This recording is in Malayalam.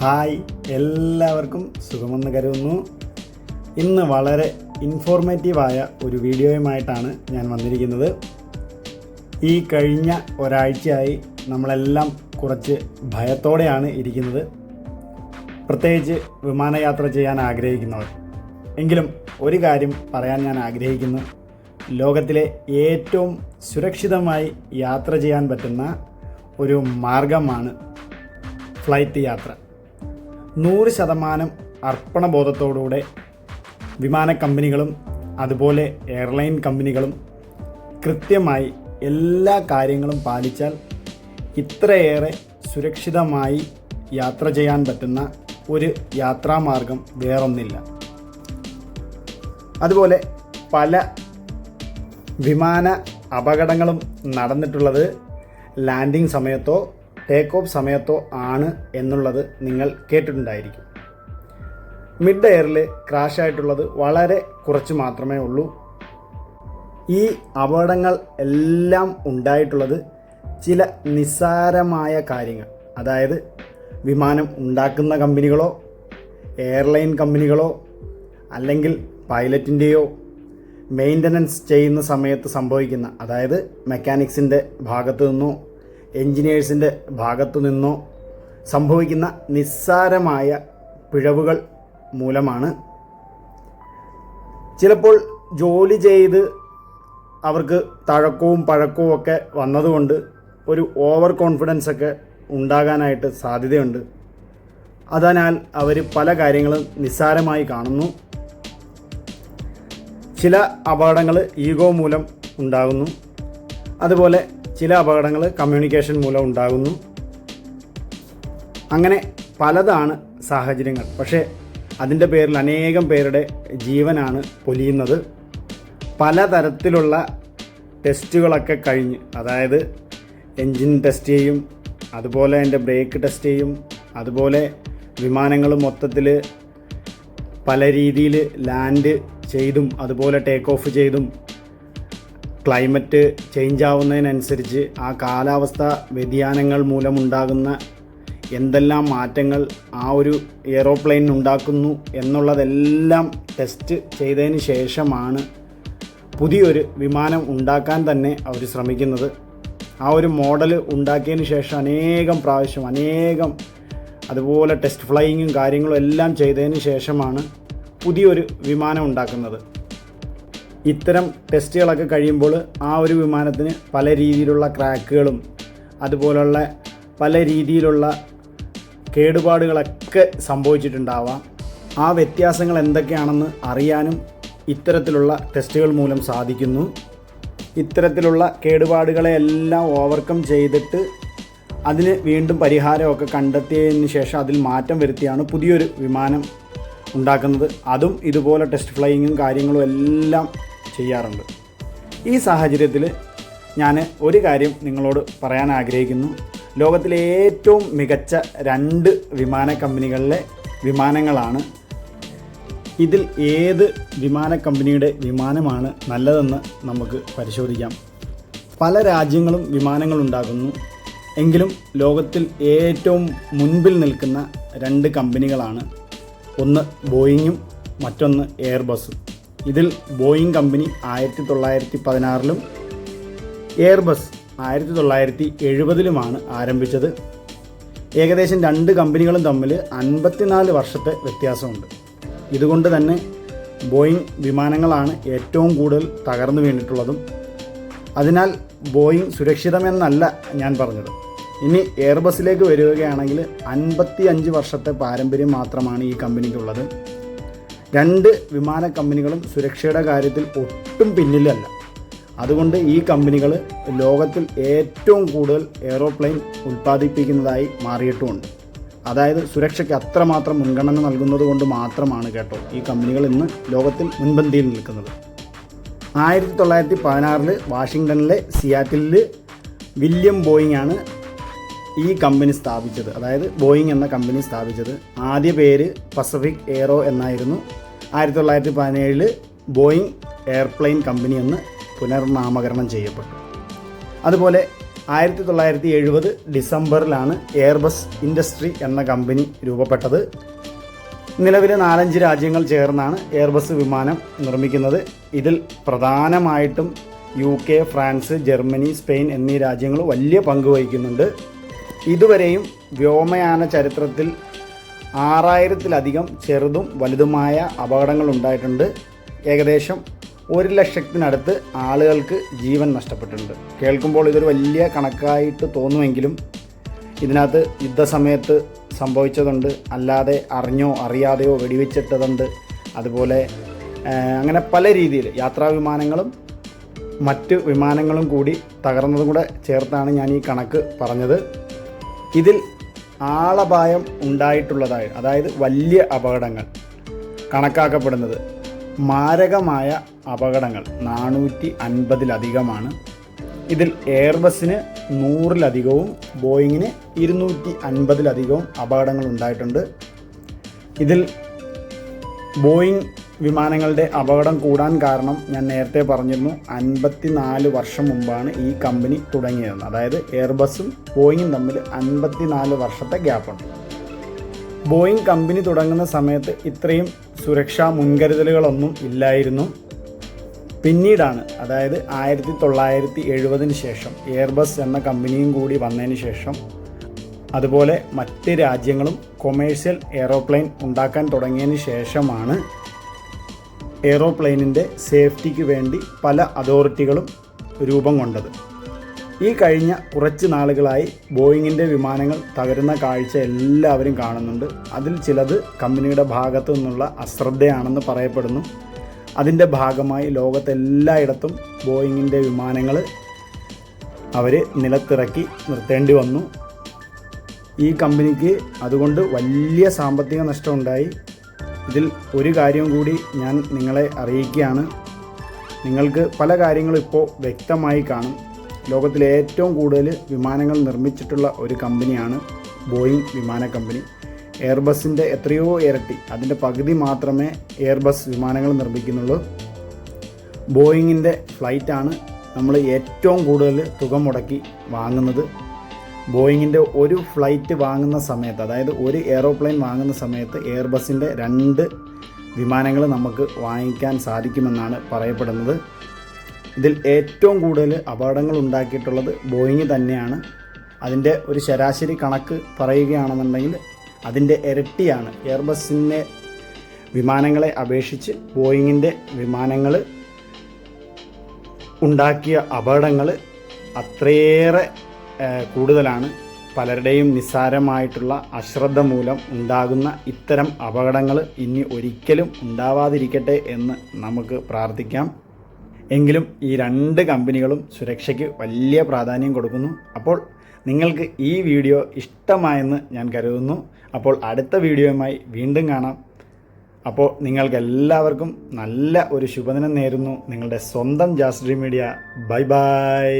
ഹായ് എല്ലാവർക്കും സുഖമെന്ന് കരുതുന്നു. ഇന്ന് വളരെ ഇൻഫോർമേറ്റീവായ ഒരു വീഡിയോയുമായിട്ടാണ് ഞാൻ വന്നിരിക്കുന്നത്. ഈ കഴിഞ്ഞ ഒരാഴ്ചയായി നമ്മളെല്ലാം കുറച്ച് ഭയത്തോടെയാണ് ഇരിക്കുന്നത്. പ്രത്യേകിച്ച് വിമാനയാത്ര ചെയ്യാൻ ആഗ്രഹിക്കുന്നവർ. എങ്കിലും ഒരു കാര്യം പറയാൻ ഞാൻ ആഗ്രഹിക്കുന്നു. ലോകത്തിലെ ഏറ്റവും സുരക്ഷിതമായി യാത്ര ചെയ്യാൻ പറ്റുന്ന ഒരു മാർഗമാണ് ഫ്ലൈറ്റ് യാത്ര. നൂറ് ശതമാനം അർപ്പണബോധത്തോടുകൂടെ വിമാന കമ്പനികളും അതുപോലെ എയർലൈൻ കമ്പനികളും കൃത്യമായി എല്ലാ കാര്യങ്ങളും പാലിച്ചാൽ ഇത്രയേറെ സുരക്ഷിതമായി യാത്ര ചെയ്യാൻ പറ്റുന്ന ഒരു യാത്രാമാർഗം വേറൊന്നില്ല. അതുപോലെ പല വിമാന അപകടങ്ങളും നടന്നിട്ടുള്ളത് ലാൻഡിംഗ് സമയത്തോ ടേക്ക് ഓഫ് സമയത്തോ ആണ് എന്നുള്ളത് നിങ്ങൾ കേട്ടിട്ടുണ്ടായിരിക്കും. മിഡ് എയറിൽ ക്രാഷ് ആയിട്ടുള്ളത് വളരെ കുറച്ച് മാത്രമേ ഉള്ളൂ. ഈ അപകടങ്ങൾ എല്ലാം ഉണ്ടായിട്ടുള്ളത് ചില നിസ്സാരമായ കാര്യങ്ങൾ. അതായത് വിമാനം ഉണ്ടാക്കുന്ന കമ്പനികളോ എയർലൈൻ കമ്പനികളോ അല്ലെങ്കിൽ പൈലറ്റിന്റെയോ മെയിന്റനൻസ് ചെയ്യുന്ന സമയത്ത് സംഭവിക്കുന്ന അതായത് മെക്കാനിക്സിന്റെ ഭാഗത്തു നിന്നോ എൻജിനീയേഴ്സിന്റെ ഭാഗത്തു നിന്നോ സംഭവിക്കുന്ന നിസ്സാരമായ പിഴവുകൾ മൂലമാണ് ചിലപ്പോൾ ജോലി ചെയ്ത് അവർക്ക് തഴക്കവും പഴക്കവും ഒക്കെ വന്നതുകൊണ്ട് ഒരു ഓവർ കോൺഫിഡൻസ് ഒക്കെ ഉണ്ടാകാനായിട്ട് സാധ്യതയുണ്ട്. അതിനാൽ അവർ പല കാര്യങ്ങളും നിസ്സാരമായി കാണുന്നു. ചില അപകടങ്ങൾ ഈഗോ മൂലം ഉണ്ടാകുന്നു. അതുപോലെ ചില അപകടങ്ങൾ കമ്മ്യൂണിക്കേഷൻ മൂലം ഉണ്ടാകുന്നു. അങ്ങനെ പലതാണ് സാഹചര്യങ്ങൾ. പക്ഷേ അതിന്റെ പേരിൽ അനേകം പേരുടെ ജീവനാണ് പൊലിയുന്നത്. പലതരത്തിലുള്ള ടെസ്റ്റുകളൊക്കെ കഴിഞ്ഞ് അതായത് എൻജിൻ ടെസ്റ്റ് ചെയ്യും അതുപോലെ എന്റെ ബ്രേക്ക് ടെസ്റ്റ് ചെയ്യും അതുപോലെ വിമാനങ്ങൾ മൊത്തത്തിൽ പല രീതിയിൽ ലാൻഡ് ചെയ്തും അതുപോലെ ടേക്ക് ഓഫ് ചെയ്തും ക്ലൈമറ്റ് ചേഞ്ച് ആവുന്നതിനനുസരിച്ച് ആ കാലാവസ്ഥ വ്യതിയാനങ്ങൾ മൂലമുണ്ടാകുന്ന എന്തെല്ലാം മാറ്റങ്ങൾ ആ ഒരു എയറോപ്ലെയിൻ ഉണ്ടാക്കുന്നു എന്നുള്ളതെല്ലാം ടെസ്റ്റ് ചെയ്തതിന് ശേഷമാണ് പുതിയൊരു വിമാനം ഉണ്ടാക്കാൻ തന്നെ അവർ ശ്രമിക്കുന്നത്. ആ ഒരു മോഡൽ ഉണ്ടാക്കിയതിന് ശേഷം അനേകം പ്രാവശ്യം അനേകം അതുപോലെ ടെസ്റ്റ് ഫ്ലൈയിങ്ങും കാര്യങ്ങളും എല്ലാം ചെയ്തതിന് ശേഷമാണ് പുതിയൊരു വിമാനം ഉണ്ടാക്കുന്നത്. ഇത്തരം ടെസ്റ്റുകളൊക്കെ കഴിയുമ്പോൾ ആ ഒരു വിമാനത്തിന് പല രീതിയിലുള്ള ക്രാക്കുകളും അതുപോലുള്ള പല രീതിയിലുള്ള കേടുപാടുകളൊക്കെ സംഭവിച്ചിട്ടുണ്ടാവാം. ആ വ്യത്യാസങ്ങൾ എന്തൊക്കെയാണെന്ന് അറിയാനും ഇത്തരത്തിലുള്ള ടെസ്റ്റുകൾ മൂലം സാധിക്കുന്നു. ഇത്തരത്തിലുള്ള കേടുപാടുകളെ എല്ലാം ഓവർകം ചെയ്തിട്ട് അതിന് വീണ്ടും പരിഹാരമൊക്കെ കണ്ടെത്തിയതിന് ശേഷം അതിൽ മാറ്റം വരുത്തിയാണ് പുതിയൊരു വിമാനം ഉണ്ടാക്കുന്നത്. അതും ഇതുപോലെ ടെസ്റ്റ് ഫ്ലൈയിങ്ങും കാര്യങ്ങളും എല്ലാം ചെയ്യാറുണ്ട്. ഈ സാഹചര്യത്തിൽ ഞാൻ ഒരു കാര്യം നിങ്ങളോട് പറയാൻ ആഗ്രഹിക്കുന്നു. ലോകത്തിലെ ഏറ്റവും മികച്ച രണ്ട് വിമാന കമ്പനികളിലെ വിമാനങ്ങളാണ്. ഇതിൽ ഏത് വിമാന കമ്പനിയുടെ വിമാനമാണ് നല്ലതെന്ന് നമുക്ക് പരിശോധിക്കാം. പല രാജ്യങ്ങളും വിമാനങ്ങൾ ഉണ്ടാക്കുന്നു. എങ്കിലും ലോകത്തിൽ ഏറ്റവും മുൻപിൽ നിൽക്കുന്ന രണ്ട് കമ്പനികളാണ്. ഒന്ന് ബോയിങ്ങും മറ്റൊന്ന് എയർബസും. ഇതിൽ ബോയിങ് കമ്പനി ആയിരത്തി തൊള്ളായിരത്തി പതിനാറിലും എയർബസ് ആയിരത്തി തൊള്ളായിരത്തി എഴുപതിലുമാണ് ആരംഭിച്ചത്. ഏകദേശം രണ്ട് കമ്പനികളും തമ്മിൽ അൻപത്തിനാല് വർഷത്തെ വ്യത്യാസമുണ്ട്. ഇതുകൊണ്ട് തന്നെ ബോയിങ് വിമാനങ്ങളാണ് ഏറ്റവും കൂടുതൽ തകർന്നു വീണിട്ടുള്ളതും. അതിനാൽ ബോയിങ് സുരക്ഷിതമെന്നല്ല ഞാൻ പറഞ്ഞത്. ഇനി എയർബസിലേക്ക് വരികയാണെങ്കിൽ അൻപത്തി അഞ്ച് വർഷത്തെ പാരമ്പര്യം മാത്രമാണ് ഈ കമ്പനിക്കുള്ളത്. രണ്ട് വിമാന കമ്പനികളും സുരക്ഷയുടെ കാര്യത്തിൽ ഒട്ടും പിന്നിലല്ല. അതുകൊണ്ട് ഈ കമ്പനികൾ ലോകത്തിൽ ഏറ്റവും കൂടുതൽ എയ്റോപ്ലെയിൻ ഉൽപ്പാദിപ്പിക്കുന്നതായി മാറിയിട്ടുമുണ്ട്. അതായത് സുരക്ഷയ്ക്ക് അത്രമാത്രം മുൻഗണന നൽകുന്നത് കൊണ്ട് മാത്രമാണ് കേട്ടോ ഈ കമ്പനികൾ ഇന്ന് ലോകത്തിൽ മുൻപന്തിയിൽ നിൽക്കുന്നത്. ആയിരത്തി തൊള്ളായിരത്തി പതിനാറിൽ വാഷിങ്ടണിലെ സിയാറ്റിലിൽ വില്യം ബോയിങ് ആണ് ഈ കമ്പനി സ്ഥാപിച്ചത് അതായത് ബോയിങ് എന്ന കമ്പനി സ്ഥാപിച്ചത് ആദ്യ പേര് പസഫിക് എയറോ എന്നായിരുന്നു. ആയിരത്തി തൊള്ളായിരത്തി പതിനേഴിൽ ബോയിങ് എയർപ്ലെയിൻ കമ്പനി എന്ന് പുനർനാമകരണം ചെയ്യപ്പെട്ടു. അതുപോലെ ആയിരത്തി തൊള്ളായിരത്തി എഴുപത് ഡിസംബറിലാണ് എയർബസ് ഇൻഡസ്ട്രി എന്ന കമ്പനി രൂപപ്പെട്ടത്. നിലവിലെ നാലഞ്ച് രാജ്യങ്ങൾ ചേർന്നാണ് എയർബസ് വിമാനം നിർമ്മിക്കുന്നത്. ഇതിൽ പ്രധാനമായിട്ടും U K France Germany Spain എന്നീ രാജ്യങ്ങൾ വലിയ പങ്ക് വഹിക്കുന്നുണ്ട്. ഇതുവരെയും വ്യോമയാന ചരിത്രത്തിൽ ആറായിരത്തിലധികം ചെറുതും വലുതുമായ അപകടങ്ങൾ ഉണ്ടായിട്ടുണ്ട്. ഏകദേശം ഒരു ലക്ഷത്തിനടുത്ത് ആളുകൾക്ക് ജീവൻ നഷ്ടപ്പെട്ടിട്ടുണ്ട്. കേൾക്കുമ്പോൾ ഇതൊരു വലിയ കണക്കായിട്ട് തോന്നുമെങ്കിലും ഇതിനകത്ത് യുദ്ധസമയത്ത് സംഭവിച്ചതുണ്ട്. അല്ലാതെ അറിഞ്ഞോ അറിയാതെയോ വെടിവെച്ചിട്ടതുണ്ട്. അതുപോലെ അങ്ങനെ പല രീതിയിൽ യാത്രാ വിമാനങ്ങളും മറ്റ് വിമാനങ്ങളും കൂടി തകർന്നതും കൂടെ ചേർത്താണ് ഞാൻ ഈ കണക്ക് പറഞ്ഞത്. ഇതിൽ ആളപായം ഉണ്ടായിട്ടുള്ളതായി അതായത് വലിയ അപകടങ്ങൾ കണക്കാക്കപ്പെടുന്നത് മാരകമായ അപകടങ്ങൾ നാനൂറ്റി അൻപതിലധികമാണ് ഇതിൽ എയർബസിന് നൂറിലധികവും ബോയിങ്ങിന് ഇരുന്നൂറ്റി അൻപതിലധികവും അപകടങ്ങൾ ഉണ്ടായിട്ടുണ്ട്. ഇതിൽ ബോയിങ് വിമാനങ്ങളുടെ അപകടം കൂടാൻ കാരണം ഞാൻ നേരത്തെ പറഞ്ഞിരുന്നു. അൻപത്തിനാല് വർഷം മുമ്പാണ് ഈ കമ്പനി തുടങ്ങിയത് അതായത് എയർബസും ബോയിങ്ങും തമ്മിൽ അൻപത്തിനാല് വർഷത്തെ ഗ്യാപ്പുണ്ട്. ബോയിങ് കമ്പനി തുടങ്ങുന്ന സമയത്ത് ഇത്രയും സുരക്ഷാ മുൻകരുതലുകളൊന്നും ഇല്ലായിരുന്നു. പിന്നീടാണ് അതായത് ആയിരത്തി തൊള്ളായിരത്തി എഴുപതിന് ശേഷം എയർബസ് എന്ന കമ്പനിയും കൂടി വന്നതിന് ശേഷം അതുപോലെ മറ്റ് രാജ്യങ്ങളും കൊമേഴ്സ്യൽ എയറോപ്ലെയിൻ ഉണ്ടാക്കാൻ തുടങ്ങിയതിന് ശേഷമാണ് എയറോപ്ലെയിനിന്റെ സേഫ്റ്റിക്ക് വേണ്ടി പല അതോറിറ്റികളും രൂപം കൊണ്ടത്. ഈ കഴിഞ്ഞ കുറച്ച് നാളുകളായി ബോയിങ്ങിന്റെ വിമാനങ്ങൾ തകരുന്ന കാഴ്ച എല്ലാവരും കാണുന്നുണ്ട്. അതിൽ ചിലത് കമ്പനിയുടെ ഭാഗത്തു നിന്നുള്ള അശ്രദ്ധയാണെന്ന് പറയപ്പെടുന്നു. അതിന്റെ ഭാഗമായി ലോകത്തെല്ലായിടത്തും ബോയിങ്ങിന്റെ വിമാനങ്ങൾ അവർ നിലത്തിറക്കി നിർത്തേണ്ടി വന്നു. ഈ കമ്പനിക്ക് അതുകൊണ്ട് വലിയ സാമ്പത്തിക നഷ്ടമുണ്ടായി. ഇതിൽ ഒരു കാര്യം കൂടി ഞാൻ നിങ്ങളെ അറിയിക്കുകയാണ്. നിങ്ങൾക്ക് പല കാര്യങ്ങളും ഇപ്പോൾ വ്യക്തമായി കാണും. ലോകത്തിലെ ഏറ്റവും കൂടുതൽ വിമാനങ്ങൾ നിർമ്മിച്ചിട്ടുള്ള ഒരു കമ്പനിയാണ് ബോയിങ് വിമാന കമ്പനി. എയർബസിന്റെ എത്രയോ ഇരട്ടി അതിന്റെ പകുതി മാത്രമേ എയർബസ് വിമാനങ്ങൾ നിർമ്മിക്കുന്നുള്ളൂ. ബോയിങ്ങിന്റെ ഫ്ലൈറ്റാണ് നമ്മൾ ഏറ്റവും കൂടുതൽ തുക മുടക്കി വാങ്ങുന്നത്. ബോയിങ്ങിന്റെ ഒരു ഫ്ലൈറ്റ് വാങ്ങുന്ന സമയത്ത് അതായത് ഒരു എയറോപ്ലെയിൻ വാങ്ങുന്ന സമയത്ത് എയർബസിന്റെ രണ്ട് വിമാനങ്ങൾ നമുക്ക് വാങ്ങിക്കാൻ സാധിക്കുമെന്നാണ് പറയപ്പെടുന്നത്. ഇതിൽ ഏറ്റവും കൂടുതൽ അപകടങ്ങൾ ഉണ്ടാക്കിയിട്ടുള്ളത് ബോയിങ് തന്നെയാണ്. അതിന്റെ ഒരു ശരാശരി കണക്ക് പറയുകയാണെന്നുണ്ടെങ്കിൽ അതിന്റെ ഇരട്ടിയാണ്. എയർബസിന്റെ വിമാനങ്ങളെ അപേക്ഷിച്ച് ബോയിങ്ങിന്റെ വിമാനങ്ങൾ ഉണ്ടാക്കിയ അപകടങ്ങൾ അത്രയേറെ കൂടുതലാണ് പലരുടെയും നിസ്സാരമായിട്ടുള്ള അശ്രദ്ധ മൂലം ഉണ്ടാകുന്ന ഇത്തരം അപകടങ്ങൾ ഇനി ഒരിക്കലും ഉണ്ടാവാതിരിക്കട്ടെ എന്ന് നമുക്ക് പ്രാർത്ഥിക്കാം. എങ്കിലും ഈ രണ്ട് കമ്പനികളും സുരക്ഷയ്ക്ക് വലിയ പ്രാധാന്യം കൊടുക്കുന്നു. അപ്പോൾ നിങ്ങൾക്ക് ഈ വീഡിയോ ഇഷ്ടമായെന്ന് ഞാൻ കരുതുന്നു. അപ്പോൾ അടുത്ത വീഡിയോയുമായി വീണ്ടും കാണാം. അപ്പോൾ നിങ്ങൾക്കെല്ലാവർക്കും നല്ല ഒരു ശുഭദിനം നേരുന്നു. നിങ്ങളുടെ സ്വന്തം ജാസ്ട്രി മീഡിയ. Bye bye.